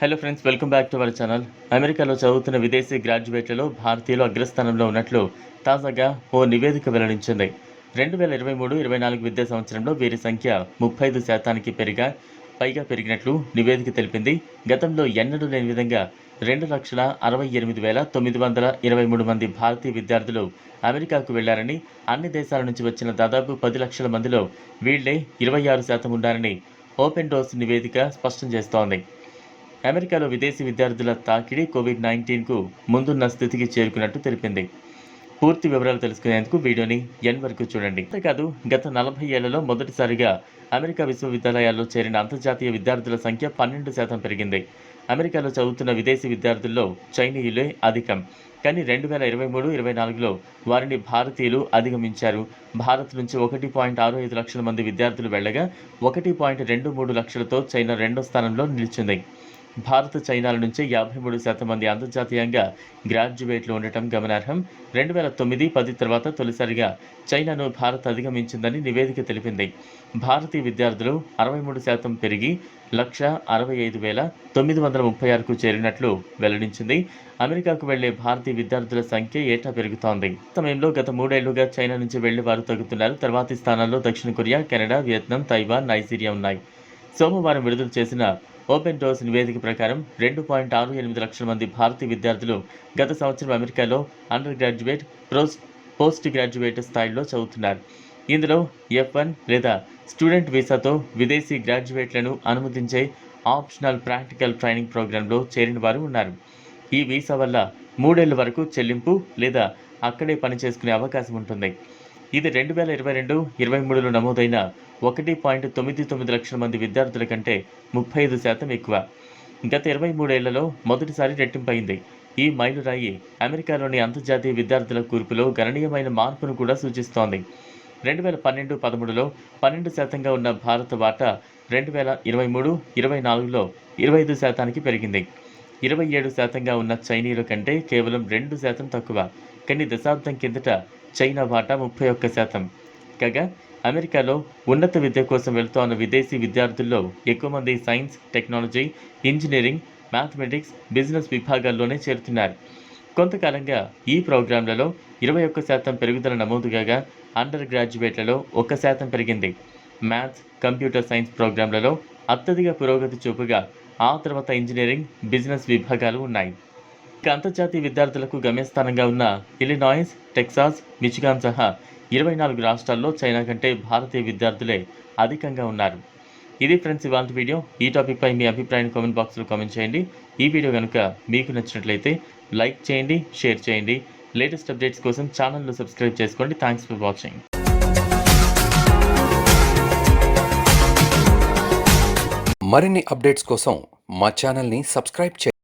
Hello friends welcome back to our channel అమెరికాలో చదువుతున్న విదేశీ గ్రాడ్యుయేట్లలో భారతీయులు అగ్రస్థానంలో ఉన్నట్లు తాజాగా ఓ నివేదిక వెల్లడించింది. రెండు వేల ఇరవై మూడు ఇరవై నాలుగు విద్యా సంవత్సరంలో వీరి సంఖ్య ముప్పై ఐదు శాతానికి పెరిగా పైగా పెరిగినట్లు నివేదిక తెలిపింది. గతంలో ఎన్నడూ లేని విధంగా రెండు లక్షల అరవై ఎనిమిది వేల తొమ్మిది వందల ఇరవై మూడు మంది భారతీయ విద్యార్థులు అమెరికాకు వెళ్ళారని అన్ని దేశాల నుంచి వచ్చిన దాదాపు పది లక్షల మందిలో వీళ్ళే ఇరవై ఆరు శాతం ఉన్నారని ఓపెన్ డోర్స్ నివేదిక స్పష్టం చేస్తోంది. అమెరికాలో విదేశీ విద్యార్థుల తాకిడి కోవిడ్ నైన్టీన్కు ముందున్న స్థితికి చేరుకున్నట్టు తెలిపింది. పూర్తి వివరాలు తెలుసుకునేందుకు వీడియోని ఎన్ వరకు చూడండి. అంతేకాదు గత నలభై ఏళ్ళలో మొదటిసారిగా అమెరికా విశ్వవిద్యాలయాల్లో చేరిన అంతర్జాతీయ విద్యార్థుల సంఖ్య పన్నెండు శాతం పెరిగింది. అమెరికాలో చదువుతున్న విదేశీ విద్యార్థుల్లో చైనీయులే అధికం. కానీ రెండు వేల ఇరవై మూడు ఇరవై నాలుగులో వారిని భారతీయులు అధిగమించారు. భారత్ నుంచి ఒకటి పాయింట్ ఆరు ఐదు లక్షల మంది విద్యార్థులు వెళ్ళగా ఒకటి పాయింట్ రెండు మూడు లక్షలతో చైనా రెండో స్థానంలో నిలిచింది. భారత్ చైనాల నుంచి యాభై మూడు శాతం మంది అంతర్జాతీయంగా గ్రాడ్యుయేట్లు ఉండటం గమనార్హం. రెండు వేల తొమ్మిది పది తర్వాత తొలిసారిగా చైనాను భారత్ అధిగమించిందని నివేదిక తెలిపింది. భారతీయ విద్యార్థులు అరవై మూడు శాతం పెరిగి లక్ష అరవై ఐదు వేల తొమ్మిది వందల ముప్పై ఆరుకు చేరినట్లు వెల్లడించింది. అమెరికాకు వెళ్ళే భారతీయ విద్యార్థుల సంఖ్య ఏటా పెరుగుతోంది. సమయంలో గత మూడేళ్ళుగా చైనా నుంచి వెళ్ళి వారు తగ్గుతున్నారు తర్వాతి స్థానాల్లో దక్షిణ Korea Canada Vietnam Taiwan Nigeria ఉన్నాయి. సోమవారం విడుదల చేసిన ఓపెన్ డోర్స్ నివేదిక ప్రకారం రెండు పాయింట్ ఆరు ఎనిమిది లక్షల మంది భారతీయ విద్యార్థులు గత సంవత్సరం అమెరికాలో under graduate post post graduate స్థాయిలో చదువుతున్నారు. ఇందులో ఎఫ్ వన్ లేదా స్టూడెంట్ వీసాతో విదేశీ గ్రాడ్యుయేట్లను అనుమతించే ఆప్షనల్ ప్రాక్టికల్ ట్రైనింగ్ ప్రోగ్రాంలో చేరిన వారు ఉన్నారు. ఈ వీసా వల్ల మూడేళ్ళ వరకు చెల్లింపు లేదా అక్కడే పని చేసుకునే అవకాశం ఉంటుంది. ఇది రెండు వేల ఇరవై రెండు ఇరవై మూడులో నమోదైన ఒకటి పాయింట్ తొమ్మిది తొమ్మిది లక్షల మంది విద్యార్థుల కంటే ముప్పై ఐదు శాతం ఎక్కువ. గత ఇరవై మూడేళ్ళలో మొదటిసారి రెట్టింపైంది ఈ మైలురాయి అమెరికాలోని అంతర్జాతీయ విద్యార్థుల కూర్పులో గణనీయమైన మార్పును కూడా సూచిస్తోంది. రెండు వేల పన్నెండు పదమూడులో పన్నెండు శాతంగా ఉన్న భారత వాటా రెండు వేల ఇరవై మూడు ఇరవై నాలుగులో ఇరవై ఐదు శాతానికి పెరిగింది. ఇరవై ఏడు శాతంగా ఉన్న చైనీయుల కంటే కేవలం రెండు శాతం తక్కువ. కానీ దశాబ్దం కిందట చైనా వాటా ముప్పై ఒక్క శాతం. కాగా అమెరికాలో ఉన్నత విద్య కోసం వెళుతున్న విదేశీ విద్యార్థుల్లో ఎక్కువ మంది science technology engineering mathematics business విభాగాల్లోనే చేరుతున్నారు. కొంతకాలంగా ఈ ప్రోగ్రాంలలో ఇరవై ఒక్క శాతం పెరుగుదల నమోదు కాగా అండర్ గ్రాడ్యుయేట్లలో ఒక్క శాతం పెరిగింది. మ్యాథ్స్ కంప్యూటర్ సైన్స్ ప్రోగ్రాంలలో అత్యధిక పురోగతి చూపుగా ఆ తర్వాత ఇంజనీరింగ్ బిజినెస్ విభాగాలు ఉన్నాయి. ఇక అంతర్జాతీయ విద్యార్థులకు గమ్యస్థానంగా ఉన్న ఇలినాయిస్ టెక్సాస్ మిచిగాన్ సహా ఇరవై నాలుగు రాష్ట్రాల్లో చైనా కంటే భారతీయ విద్యార్థులే అధికంగా ఉన్నారు. ఇది ఫ్రెండ్స్ ఇవాళ వీడియో. ఈ టాపిక్పై మీ అభిప్రాయాన్ని కామెంట్ బాక్స్లో కామెంట్ చేయండి. ఈ వీడియో కనుక మీకు నచ్చినట్లయితే లైక్ చేయండి షేర్ చేయండి. లేటెస్ట్ అప్డేట్స్ కోసం ఛానల్ను సబ్స్క్రైబ్ చేసుకోండి. థ్యాంక్స్ ఫర్ వాచింగ్ మరిన్ని అప్డేట్స్ కోసం మా ఛానల్ని సబ్స్క్రైబ్ చేయండి.